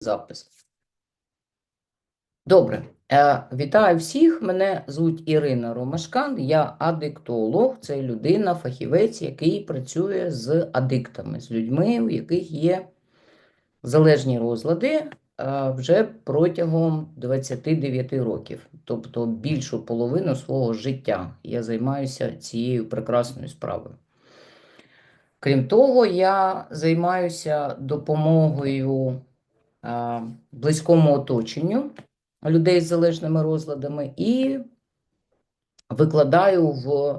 запис. Добре. Е, Вітаю всіх. Мене звуть Ірина Ромашкан. Я адиктолог. Це людина, фахівець, який працює з адиктами, з людьми, у яких є залежні розлади е, вже протягом 29 років. Тобто більшу половину свого життя я займаюся цією прекрасною справою. Крім того, я займаюся допомогою близькому оточенню людей з залежними розладами і викладаю в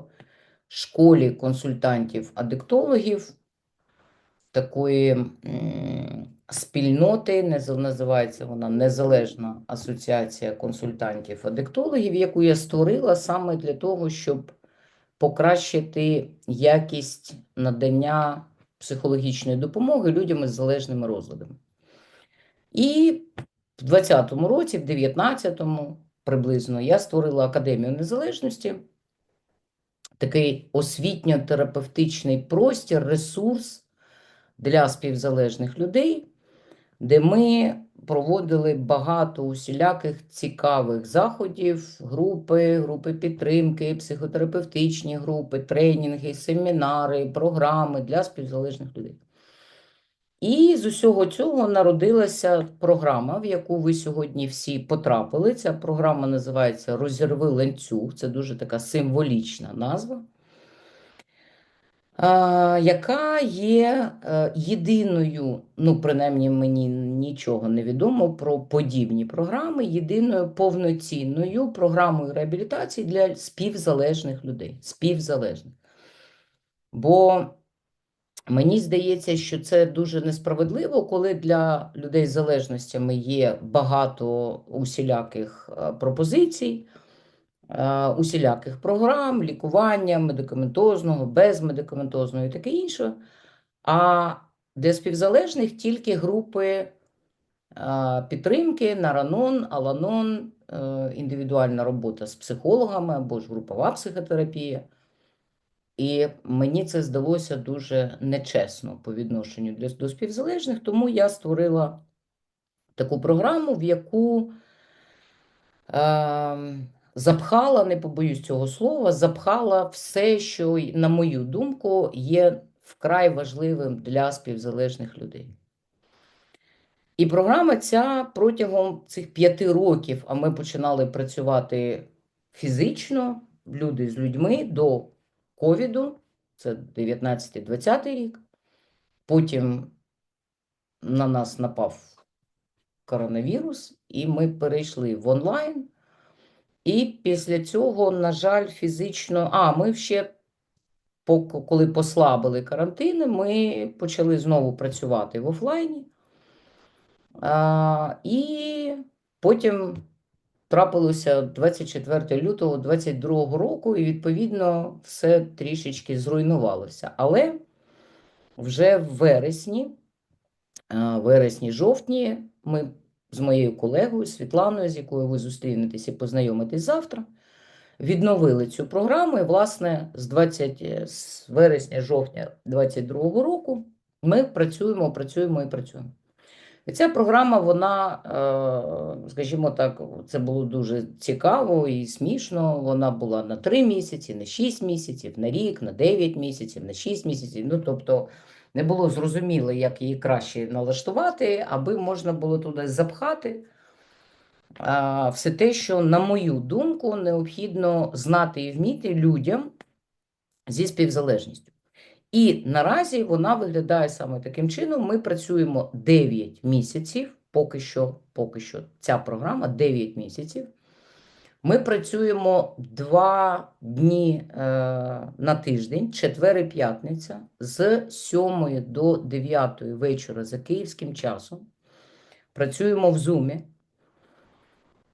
школі консультантів-адиктологів такої спільноти, називається вона Незалежна асоціація консультантів-адиктологів, яку я створила саме для того, щоб покращити якість надання психологічної допомоги людям із залежними розладами. І в 20-му році, в 19-му приблизно, я створила Академію Незалежності, такий освітньо-терапевтичний простір, ресурс для співзалежних людей, де ми проводили багато усіляких цікавих заходів, групи, групи підтримки, психотерапевтичні групи, тренінги, семінари, програми для співзалежних людей. І з усього цього народилася програма, в яку ви сьогодні всі потрапили. Ця програма називається Розірви ланцюг. Це дуже така символічна назва, яка є е, єдиною, ну, принаймні мені нічого не відомо про подібні програми, єдиною повноцінною програмою реабілітації для співзалежних людей. Співзалежних. Бо Мені здається, що це дуже несправедливо, коли для людей з залежностями є багато усіляких е, пропозицій, е, усіляких програм, лікування медикаментозного, безмедикаментозного і таке інше. А для співзалежних тільки групи е, підтримки, наранон, аланон, е, індивідуальна робота з психологами або ж групова психотерапія. І мені це здалося дуже нечесно по відношенню для, до співзалежних, тому я створила таку програму, в яку е, запхала, не побоюсь цього слова, запхала все, що, на мою думку, є вкрай важливим для співзалежних людей. І програма ця протягом цих п'яти років, а ми починали працювати фізично, люди з людьми до ковіду, це 19-20 рік. Потім на нас напав коронавірус, і ми перейшли в онлайн. І після цього, на жаль, фізично. А, ми ще, коли послабили карантини, ми почали знову працювати в офлайні. А, і потім трапилося 24 лютого 22 року, і відповідно все трішечки зруйнувалося. Але вже в вересні, а, вересні-жовтні, ми з моєю колегою Світланою, з якою ви зустрінетеся і познайомитесь завтра, відновили цю програму. І, власне, з 20 е, з вересня-жовтня 22 року ми працюємо, працюємо і працюємо. Ця програма, вона, е, скажімо так, це було дуже цікаво і смішно. Вона була на 3 місяці, на 6 місяців, на рік, на 9 місяців, на 6 місяців. Ну, тобто не було зрозуміло, як її краще налаштувати, аби можна було туди запхати все те, що, на мою думку, необхідно знати і вміти людям зі співзалежністю. І наразі вона виглядає саме таким чином. Ми працюємо 9 місяців, поки що, поки що ця програма 9 місяців. Ми працюємо 2 дні е, на тиждень, четвер і п'ятниця, з 7 до 9 вечора за київським часом. Працюємо в Zoom,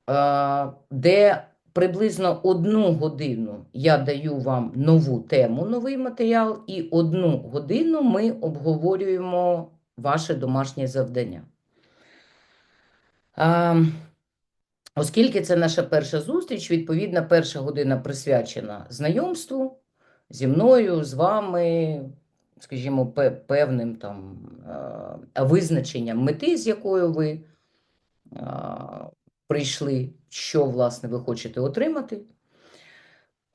е, де приблизно одну годину я даю вам нову тему, новий матеріал, і одну годину ми обговорюємо ваше домашнє завдання. Е, Оскільки це наша перша зустріч, відповідно, перша година присвячена знайомству зі мною, з вами, скажімо, певним там визначенням мети, з якою ви а, прийшли, що, власне, ви хочете отримати.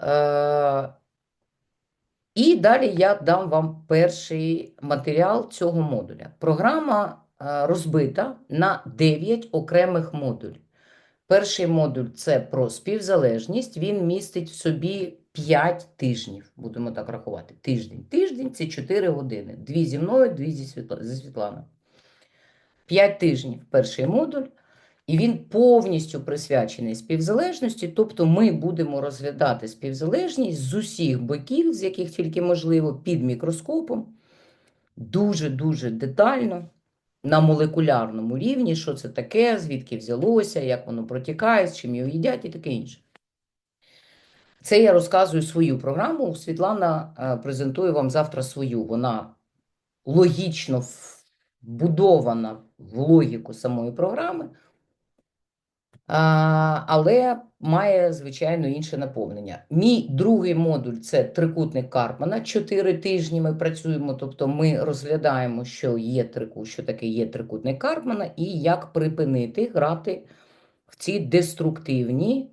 Е, і далі я дам вам перший матеріал цього модуля. Програма е, розбита на 9 окремих модулів. Перший модуль це про співзалежність. Він містить в собі 5 тижнів. Будемо так рахувати. Тиждень. Тиждень це 4 години. Дві зі мною, дві зі Світла... зі Світланою. 5 тижнів перший модуль. І він повністю присвячений співзалежності, тобто ми будемо розглядати співзалежність з усіх боків, з яких тільки можливо, під мікроскопом, дуже-дуже детально, на молекулярному рівні, що це таке, звідки взялося, як воно протікає, з чим його їдять і таке інше. Це я розказую свою програму. Світлана е, презентує вам завтра свою. Вона логічно вбудована в логіку самої програми. Але має, звичайно, інше наповнення. Мій другий модуль це трикутник Карпмана. Чотири тижні ми працюємо, тобто ми розглядаємо, що є трику, що таке є трикутник Карпмана, і як припинити грати в ці деструктивні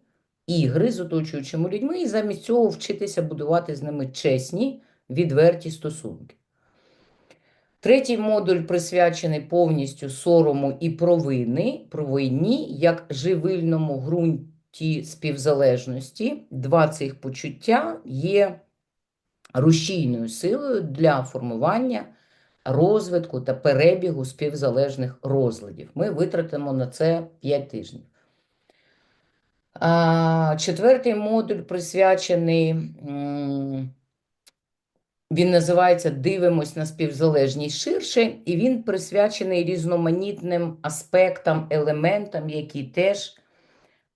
ігри з оточуючими людьми, і замість цього вчитися будувати з ними чесні, відверті стосунки. Третій модуль присвячений повністю сорому і провини, провині, як живильному ґрунті співзалежності. Два цих почуття є рушійною силою для формування розвитку та перебігу співзалежних розладів. Ми витратимо на це 5 тижнів. Четвертий модуль присвячений. Він називається Дивимось на співзалежність ширше, і він присвячений різноманітним аспектам, елементам, які теж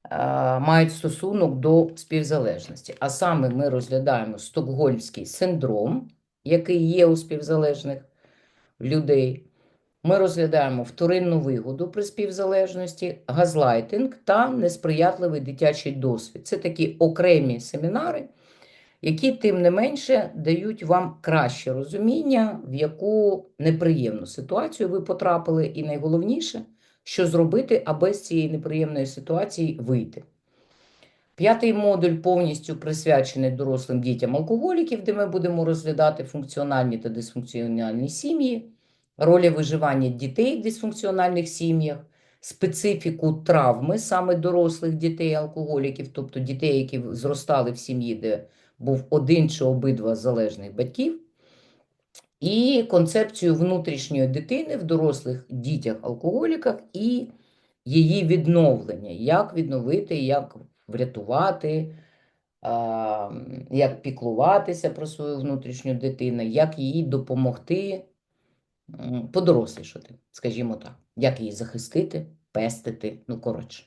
а, мають стосунок до співзалежності. А саме ми розглядаємо стокгольмський синдром, який є у співзалежних людей. Ми розглядаємо вторинну вигоду при співзалежності, газлайтинг та несприятливий дитячий досвід. Це такі окремі семінари які, тим не менше, дають вам краще розуміння, в яку неприємну ситуацію ви потрапили, і найголовніше, що зробити, аби з цієї неприємної ситуації вийти. П'ятий модуль повністю присвячений дорослим дітям алкоголіків, де ми будемо розглядати функціональні та дисфункціональні сім'ї, ролі виживання дітей в дисфункціональних сім'ях, специфіку травми саме дорослих дітей-алкоголіків, тобто дітей, які зростали в сім'ї, де був один чи обидва залежних батьків, і концепцію внутрішньої дитини в дорослих дітях-алкоголіках і її відновлення, як відновити, як врятувати, як піклуватися про свою внутрішню дитину, як їй допомогти подорослішати, скажімо так, як її захистити, пестити, ну коротше.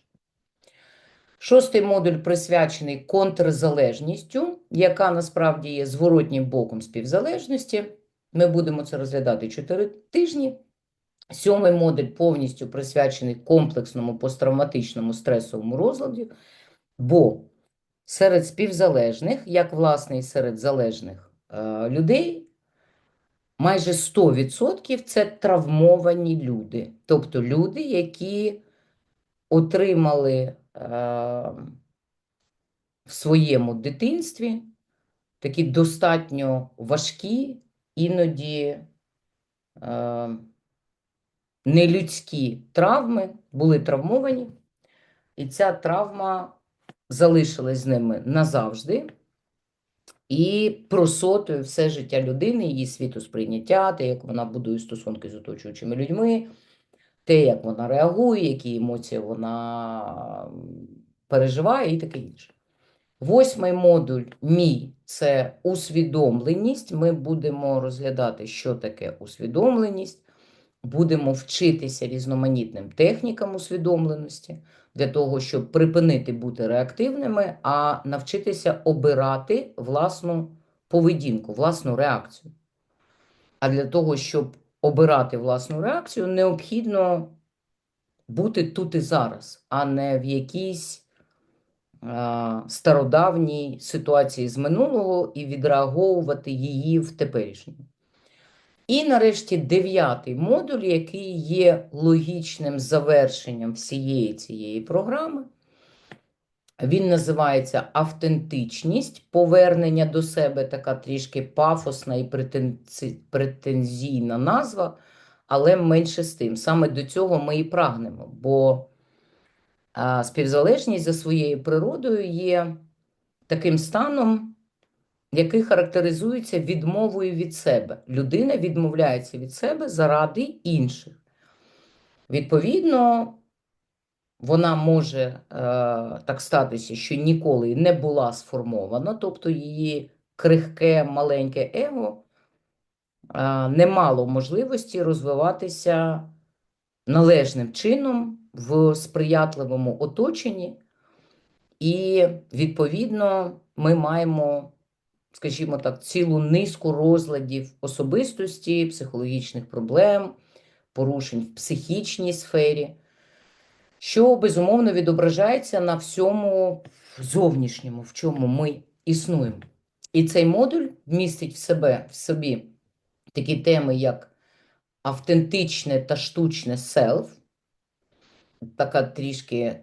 Шостий модуль присвячений контрзалежністю, яка насправді є зворотнім боком співзалежності. Ми будемо це розглядати 4 тижні. Сьомий модуль повністю присвячений комплексному посттравматичному стресовому розладі, бо серед співзалежних, як власне і серед залежних е, людей, майже 100% це травмовані люди, тобто люди, які отримали Ем, в своєму дитинстві такі достатньо важкі, іноді е, нелюдські травми, були травмовані, і ця травма залишилась з ними назавжди. І просотує все життя людини, її світосприйняття, те, як вона будує стосунки з оточуючими людьми, те, як вона реагує, які емоції вона переживає і таке інше. Восьмий модуль мій це усвідомленість. Ми будемо розглядати, що таке усвідомленість, будемо вчитися різноманітним технікам усвідомленості для того, щоб припинити бути реактивними, а навчитися обирати власну поведінку, власну реакцію. А для того, щоб обирати власну реакцію, необхідно бути тут і зараз, а не в якійсь стародавній ситуації з минулого і відреаговувати її в теперішньому. І нарешті дев'ятий модуль, який є логічним завершенням всієї цієї програми. Він називається автентичність, повернення до себе, така трішки пафосна і претензійна назва, але менше з тим. Саме до цього ми і прагнемо, бо співзалежність за своєю природою є таким станом, який характеризується відмовою від себе. Людина відмовляється від себе заради інших. Відповідно, вона може е, так статися, що ніколи не була сформована, тобто її крихке маленьке его е, не мало можливості розвиватися належним чином в сприятливому оточенні, і відповідно ми маємо, скажімо так, цілу низку розладів особистості, психологічних проблем, порушень в психічній сфері що безумовно відображається на всьому зовнішньому, в чому ми існуємо. І цей модуль містить в себе в собі такі теми, як автентичне та штучне селф, така трішки е,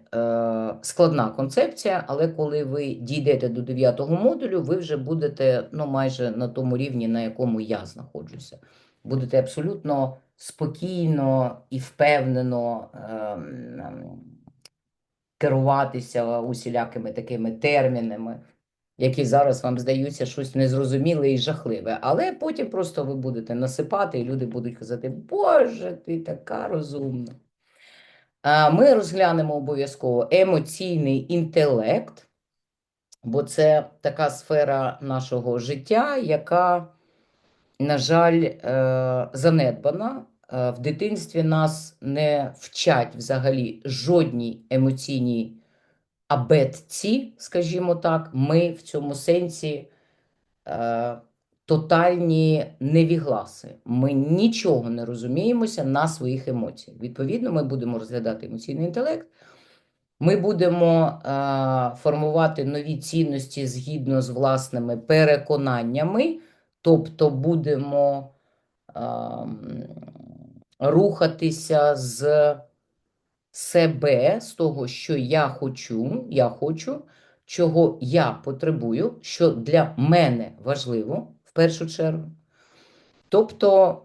складна концепція, але коли ви дійдете до 9 модулю, ви вже будете ну, майже на тому рівні, на якому я знаходжуся. Будете абсолютно спокійно і впевнено ем, керуватися усілякими такими термінами, які зараз вам здаються щось незрозуміле і жахливе. Але потім просто ви будете насипати, і люди будуть казати: Боже, ти така розумна. Ми розглянемо обов'язково емоційний інтелект, бо це така сфера нашого життя, яка, на жаль, е, занедбана. Е, В дитинстві нас не вчать взагалі жодній емоційній абетці, скажімо так. Ми в цьому сенсі е, тотальні невігласи. Ми нічого не розуміємося на своїх емоціях. Відповідно, ми будемо розглядати емоційний інтелект. Ми будемо е, формувати нові цінності згідно з власними переконаннями, тобто будемо е, рухатися з себе, з того, що я хочу, я хочу, чого я потребую, що для мене важливо в першу чергу. Тобто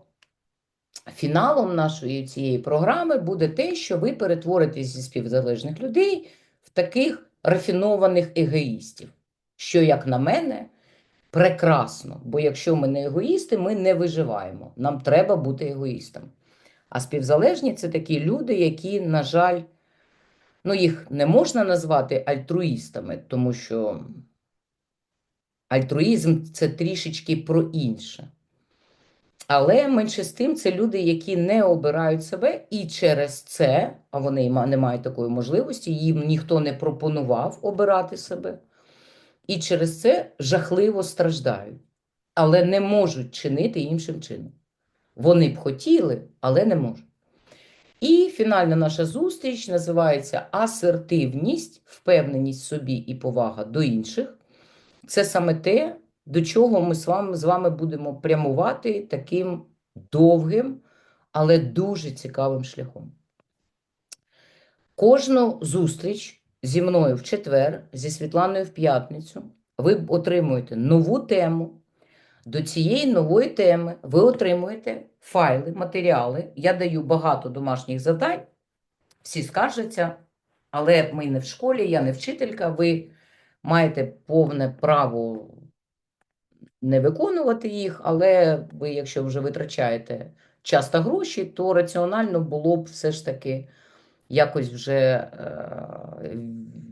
фіналом нашої цієї програми буде те, що ви перетворитесь зі співзалежних людей в таких рафінованих егоїстів, що, як на мене, прекрасно. Бо якщо ми не егоїсти, ми не виживаємо. Нам треба бути егоїстами. А співзалежні це такі люди, які, на жаль, ну їх не можна назвати альтруїстами, тому що альтруїзм це трішечки про інше. Але менше з тим, це люди, які не обирають себе, і через це, а вони не мають такої можливості, їм ніхто не пропонував обирати себе, і через це жахливо страждають, але не можуть чинити іншим чином. Вони б хотіли, але не можуть. І фінальна наша зустріч називається асертивність, впевненість собі і повага до інших. Це саме те, до чого ми з вами, з вами будемо прямувати таким довгим, але дуже цікавим шляхом. Кожну зустріч зі мною в четвер, зі Світланою в п'ятницю, ви отримуєте нову тему. До цієї нової теми ви отримуєте файли, матеріали. Я даю багато домашніх завдань, всі скаржаться, але ми не в школі, я не вчителька. Ви маєте повне право не виконувати їх, але ви, якщо вже витрачаєте час та гроші, то раціонально було б все ж таки якось вже е,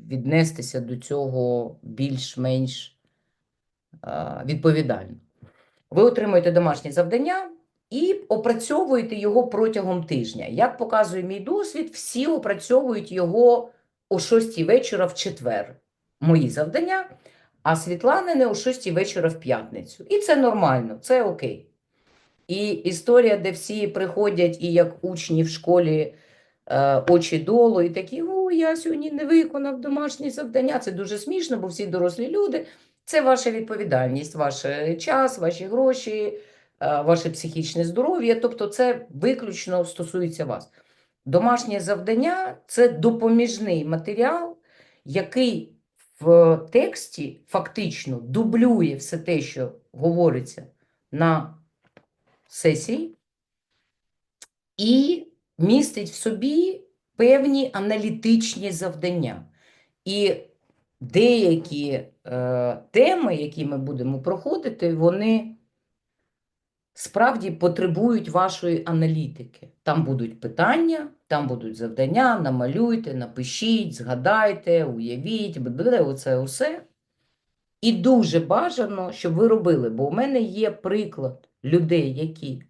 віднестися до цього більш-менш е, відповідально. Ви отримуєте домашнє завдання і опрацьовуєте його протягом тижня. Як показує мій досвід, всі опрацьовують його о 6 вечора в четвер. Мої завдання, а Світлани о 6 вечора в п'ятницю. І це нормально, це окей. І історія, де всі приходять і як учні в школі е, очі долу, і такі, о, я сьогодні не виконав домашні завдання. Це дуже смішно, бо всі дорослі люди. Це ваша відповідальність, ваш час, ваші гроші, е, ваше психічне здоров'я. Тобто, це виключно стосується вас. Домашнє завдання це допоміжний матеріал, який в тексті фактично дублює все те, що говориться на сесії, і містить в собі певні аналітичні завдання. І деякі е, теми, які ми будемо проходити, вони справді потребують вашої аналітики. Там будуть питання, там будуть завдання, намалюйте, напишіть, згадайте, уявіть, оце усе. І дуже бажано, щоб ви робили, бо у мене є приклад людей, які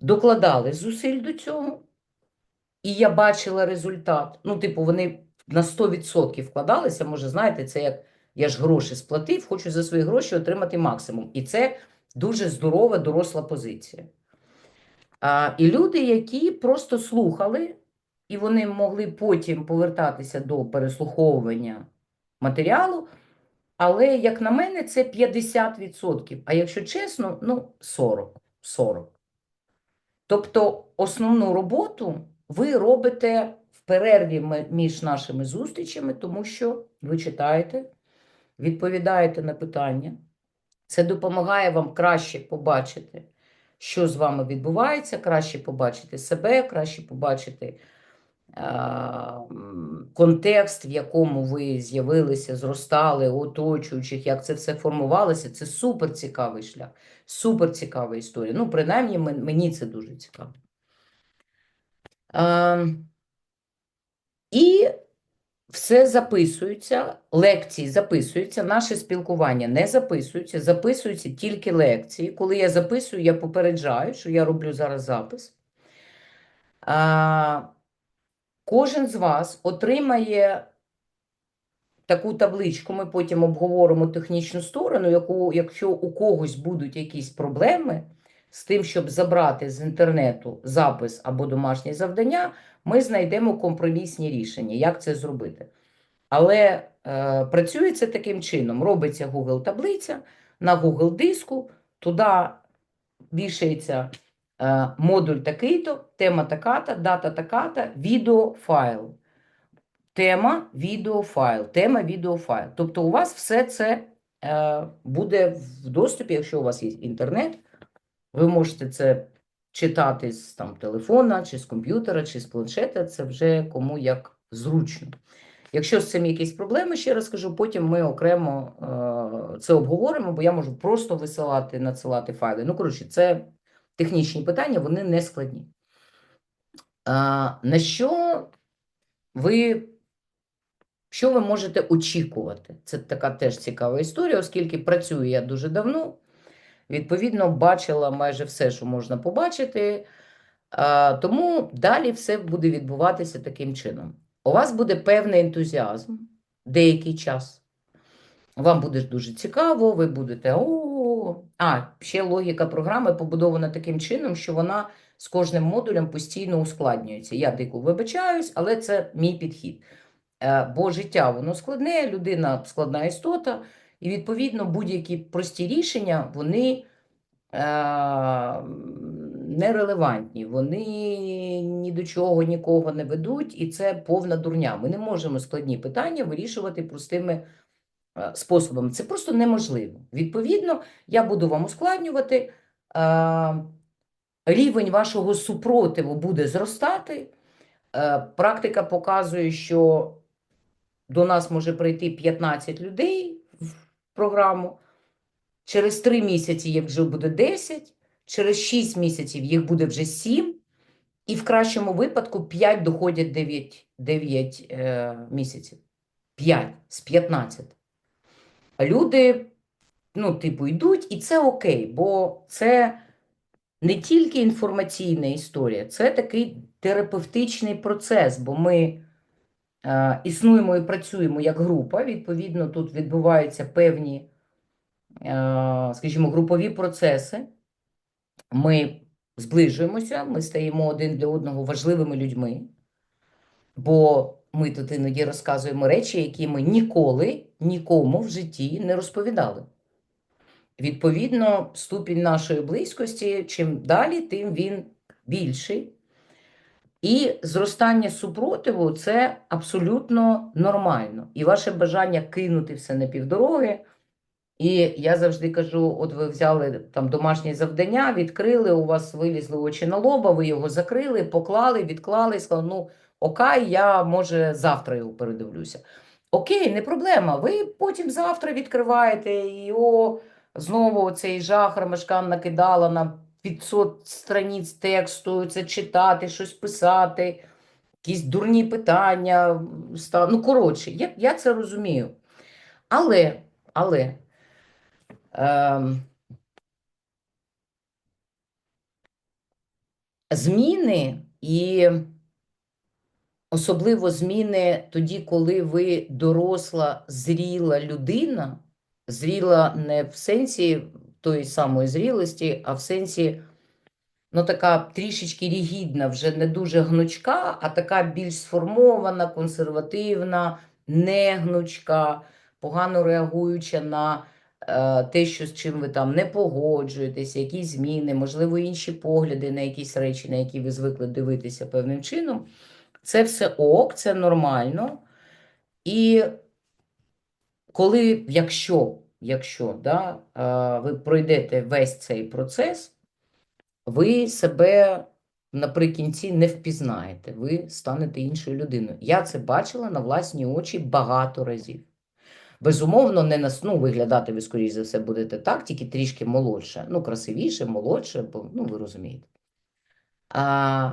докладали зусиль до цього, і я бачила результат. Ну, типу, вони на 100% вкладалися. Може, знаєте, це як я ж гроші сплатив, хочу за свої гроші отримати максимум. І це дуже здорова, доросла позиція. А, і люди, які просто слухали, і вони могли потім повертатися до переслуховування матеріалу. Але, як на мене, це 50%. А якщо чесно, ну 40. 40. Тобто основну роботу ви робите в перерві між нашими зустрічами, тому що ви читаєте, відповідаєте на питання. Це допомагає вам краще побачити, що з вами відбувається, краще побачити себе, краще побачити а, контекст, в якому ви з'явилися, зростали, оточуючих, як це все формувалося. Це супер цікавий шлях, супер цікава історія. Ну, принаймні, мені це дуже цікаво. А, і все записується, лекції записуються, наше спілкування не записується, записуються тільки лекції. Коли я записую, я попереджаю, що я роблю зараз запис. А, кожен з вас отримає таку табличку, ми потім обговоримо технічну сторону, яку, якщо у когось будуть якісь проблеми з тим, щоб забрати з інтернету запис або домашнє завдання, ми знайдемо компромісні рішення, як це зробити. Але е, працює це таким чином: робиться Google таблиця на Google диску, туди вішається е, модуль такий-то, тема така-то, дата така-то, відеофайл. Тема, відеофайл, тема, відеофайл. Тобто у вас все це е, буде в доступі, якщо у вас є інтернет, ви можете це читати з там, телефона, чи з комп'ютера, чи з планшета, це вже кому як зручно. Якщо з цим якісь проблеми, ще раз кажу, потім ми окремо е, це обговоримо, бо я можу просто висилати, надсилати файли. Ну, коротше, це технічні питання, вони не складні. А, на що ви, що ви можете очікувати? Це така теж цікава історія, оскільки працюю я дуже давно. Відповідно, бачила майже все, що можна побачити. Тому далі все буде відбуватися таким чином. У вас буде певний ентузіазм деякий час. Вам буде дуже цікаво, ви будете о. А, ще логіка програми побудована таким чином, що вона з кожним модулем постійно ускладнюється. Я дико вибачаюсь, але це мій підхід. Е, Бо життя воно складне, людина складна істота, і відповідно будь-які прості рішення вони е, нерелевантні, вони ні до чого нікого не ведуть, і це повна дурня. Ми не можемо складні питання вирішувати простими е, способами. Це просто неможливо. Відповідно, я буду вам ускладнювати. е, Рівень вашого супротиву буде зростати. Е, Практика показує, що до нас може прийти 15 людей програму. Через 3 місяці їх вже буде 10, через 6 місяців їх буде вже 7, і в кращому випадку 5 доходять 9, 9 е, місяців. 5 з 15. А люди, ну, типу, йдуть, і це окей, бо це не тільки інформаційна історія, це такий терапевтичний процес, бо ми існуємо і працюємо як група. Відповідно, тут відбуваються певні, е, скажімо, групові процеси. Ми зближуємося, ми стаємо один для одного важливими людьми, бо ми тут іноді розказуємо речі, які ми ніколи нікому в житті не розповідали. відповідно, ступінь нашої близькості, чим далі, тим він більший. І зростання супротиву це абсолютно нормально. І ваше бажання кинути все на півдороги. І я завжди кажу: от ви взяли там домашнє завдання, відкрили, у вас вилізли очі на лоба, ви його закрили, поклали, відклали, сказали, ну окей, я може завтра його передивлюся. Окей, не проблема. Ви потім завтра відкриваєте і о, знову цей жах Рамешкан накидала на 500 страниць тексту, це читати, щось писати, якісь дурні питання. Ну, коротше, я, я це розумію. Але, але ем, зміни і особливо зміни тоді, коли ви доросла, зріла людина, зріла не в сенсі тої самої зрілості, а в сенсі, ну, така трішечки рігідна, вже не дуже гнучка, а така більш сформована, консервативна, не гнучка, погано реагуюча на е, те, що з чим ви там не погоджуєтесь, якісь зміни, можливо, інші погляди на якісь речі, на які ви звикли дивитися певним чином. Це все ок, це нормально. І коли, якщо, якщо да, е, ви пройдете весь цей процес, ви себе наприкінці не впізнаєте, ви станете іншою людиною. Я це бачила на власні очі багато разів. Безумовно, не на ну, виглядати ви, скоріш за все, будете так, тільки трішки молодше. Ну, красивіше, молодше, бо ну, ви розумієте. А,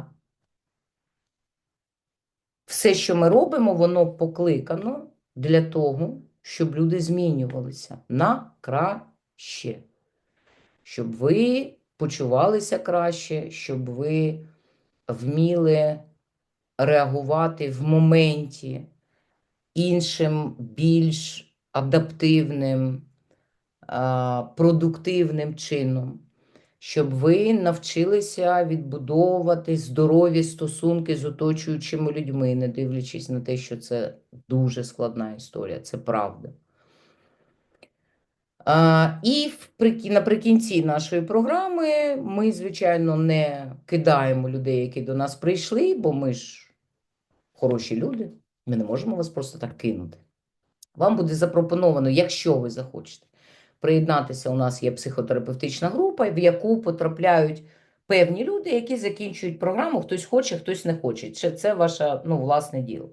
все, що ми робимо, воно покликано для того, щоб люди змінювалися на краще, щоб ви почувалися краще, щоб ви вміли реагувати в моменті іншим, більш адаптивним, продуктивним чином, щоб ви навчилися відбудовувати здорові стосунки з оточуючими людьми, не дивлячись на те, що це дуже складна історія, це правда. А, і вприки- наприкінці нашої програми ми, звичайно, не кидаємо людей, які до нас прийшли, бо ми ж хороші люди. Ми не можемо вас просто так кинути. Вам буде запропоновано, якщо ви захочете, приєднатися. У нас є психотерапевтична група, в яку потрапляють певні люди, які закінчують програму. Хтось хоче, хтось не хоче. Це, це ваше ну, власне діло.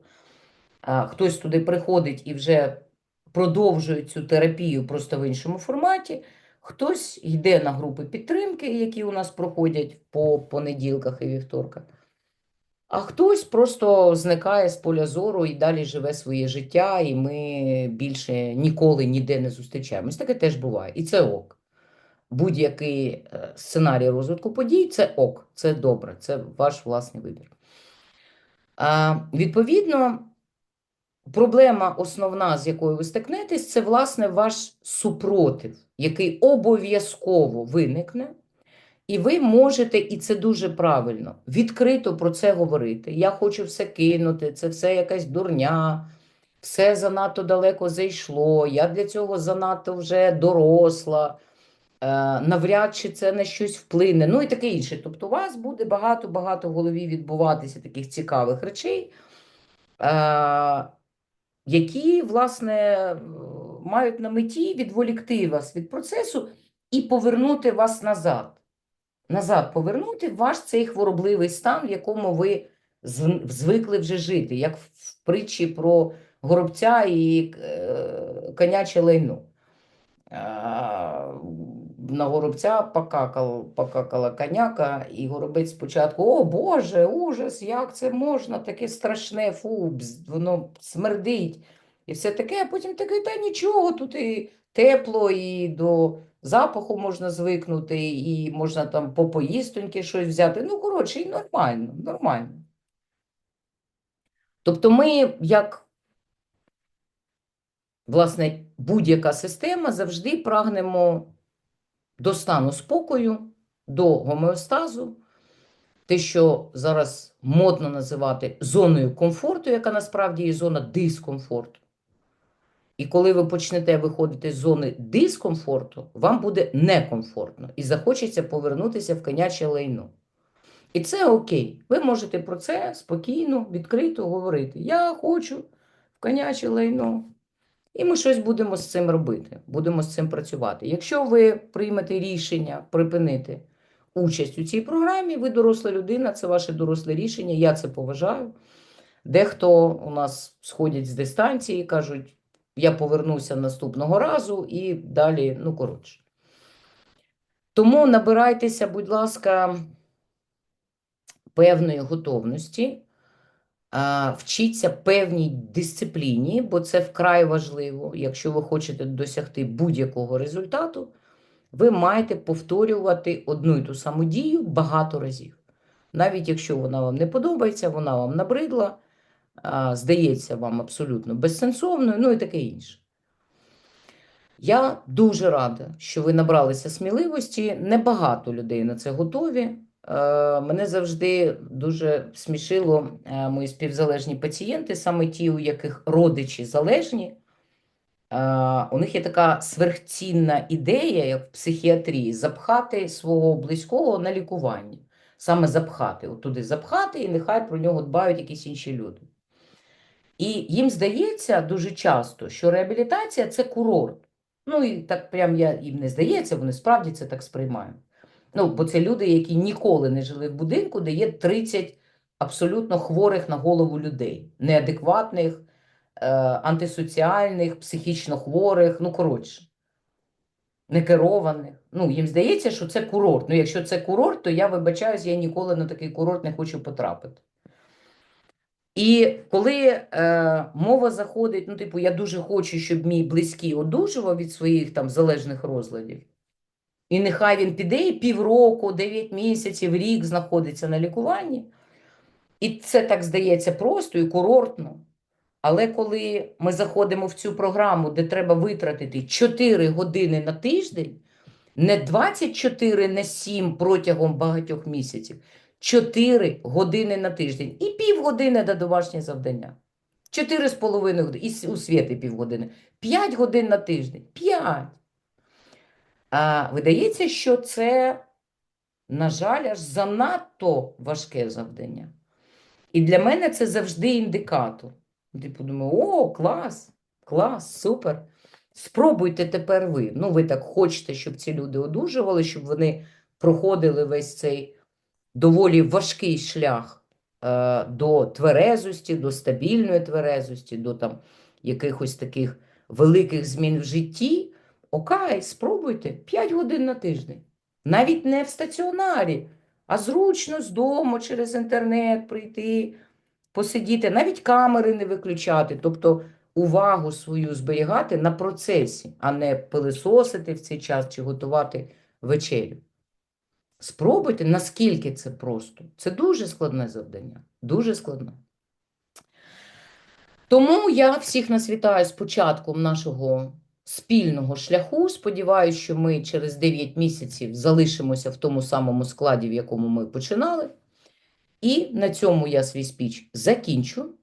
А, хтось туди приходить і вже продовжує цю терапію просто в іншому форматі. Хтось йде на групи підтримки, які у нас проходять по понеділках і вівторках. А хтось просто зникає з поля зору і далі живе своє життя, і ми більше ніколи ніде не зустрічаємось. Таке теж буває. І це ок. Будь-який е, сценарій розвитку подій це ок, це добре, це ваш власний вибір. А, відповідно, проблема основна, з якою ви стикнетесь, це власне ваш супротив, який обов'язково виникне. І ви можете, і це дуже правильно, відкрито про це говорити. Я хочу все кинути, це все якась дурня, все занадто далеко зайшло, я для цього занадто вже доросла, е, навряд чи це на щось вплине, ну і таке інше. Тобто, у вас буде багато-багато в голові відбуватися таких цікавих речей, е, які, власне, мають на меті відволікти вас від процесу і повернути вас назад назад повернути ваш цей хворобливий стан, в якому ви звикли вже жити, як в притчі про горобця і е, коняче лайно. На горобця покакал, покакала коняка, і горобець спочатку: О Боже, ужас, як це можна, таке страшне, фу, воно смердить. І все таке, а потім таке, та нічого, тут і тепло, і до запаху можна звикнути, і можна там по поїстоньки щось взяти. Ну, коротше, і нормально, нормально. Тобто ми, як власне, будь-яка система, завжди прагнемо до стану спокою, до гомеостазу, те, що зараз модно називати зоною комфорту, яка насправді є зона дискомфорту. І коли ви почнете виходити з зони дискомфорту, вам буде некомфортно і захочеться повернутися в коняче лайно. І це окей. Ви можете про це спокійно, відкрито говорити. Я хочу в коняче лайно. І ми щось будемо з цим робити, будемо з цим працювати. Якщо ви приймете рішення припинити участь у цій програмі, ви доросла людина, це ваше доросле рішення, я це поважаю. Дехто у нас сходять з дистанції, і кажуть, я повернуся наступного разу і далі, ну коротше. Тому набирайтеся, будь ласка, певної готовності, вчіться певній дисципліні, бо це вкрай важливо. Якщо ви хочете досягти будь-якого результату, ви маєте повторювати одну і ту саму дію багато разів. Навіть якщо вона вам не подобається, вона вам набридла, здається вам абсолютно безсенсовною, ну і таке інше. Я дуже рада, що ви набралися сміливості. Небагато людей на це готові. Мене завжди дуже смішило мої співзалежні пацієнти, саме ті, у яких родичі залежні. У них є така сверхцінна ідея, як в психіатрії, запхати свого близького на лікування. Саме запхати, от туди запхати, і нехай про нього дбають якісь інші люди. І їм здається дуже часто, що реабілітація це курорт. Ну і так прям я їм не здається, вони справді це так сприймають. Ну, бо це люди, які ніколи не жили в будинку, де є 30 абсолютно хворих на голову людей, неадекватних, е, антисоціальних, психічно хворих, ну коротше, некерованих. Ну, їм здається, що це курорт. Ну, якщо це курорт, то я вибачаюсь, я ніколи на такий курорт не хочу потрапити. І коли е, мова заходить, ну, типу, я дуже хочу, щоб мій близький одужував від своїх там залежних розладів, і нехай він піде і півроку, 9 місяців, рік знаходиться на лікуванні. І це так здається просто і курортно. Але коли ми заходимо в цю програму, де треба витратити 4 години на тиждень, не 24 на 7 протягом багатьох місяців, 4 години на тиждень і півгодини на домашнє завдання. 4,5 години, і у світи півгодини. 5 годин на тиждень. 5. А видається, що це, на жаль, аж занадто важке завдання. І для мене це завжди індикатор. Типу, думаю, о, клас, клас, супер. Спробуйте тепер ви. Ну, ви так хочете, щоб ці люди одужували, щоб вони проходили весь цей доволі важкий шлях е, до тверезості, до стабільної тверезості, до там якихось таких великих змін в житті. Окей, спробуйте 5 годин на тиждень. Навіть не в стаціонарі, а зручно з дому через інтернет прийти, посидіти, навіть камери не виключати, тобто увагу свою зберігати на процесі, а не пилисосити в цей час чи готувати вечерю. Спробуйте, наскільки це просто. Це дуже складне завдання. Дуже складне. Тому я всіх нас вітаю з початком нашого спільного шляху. Сподіваюся, що ми через 9 місяців залишимося в тому самому складі, в якому ми починали. І на цьому я свій спіч закінчу.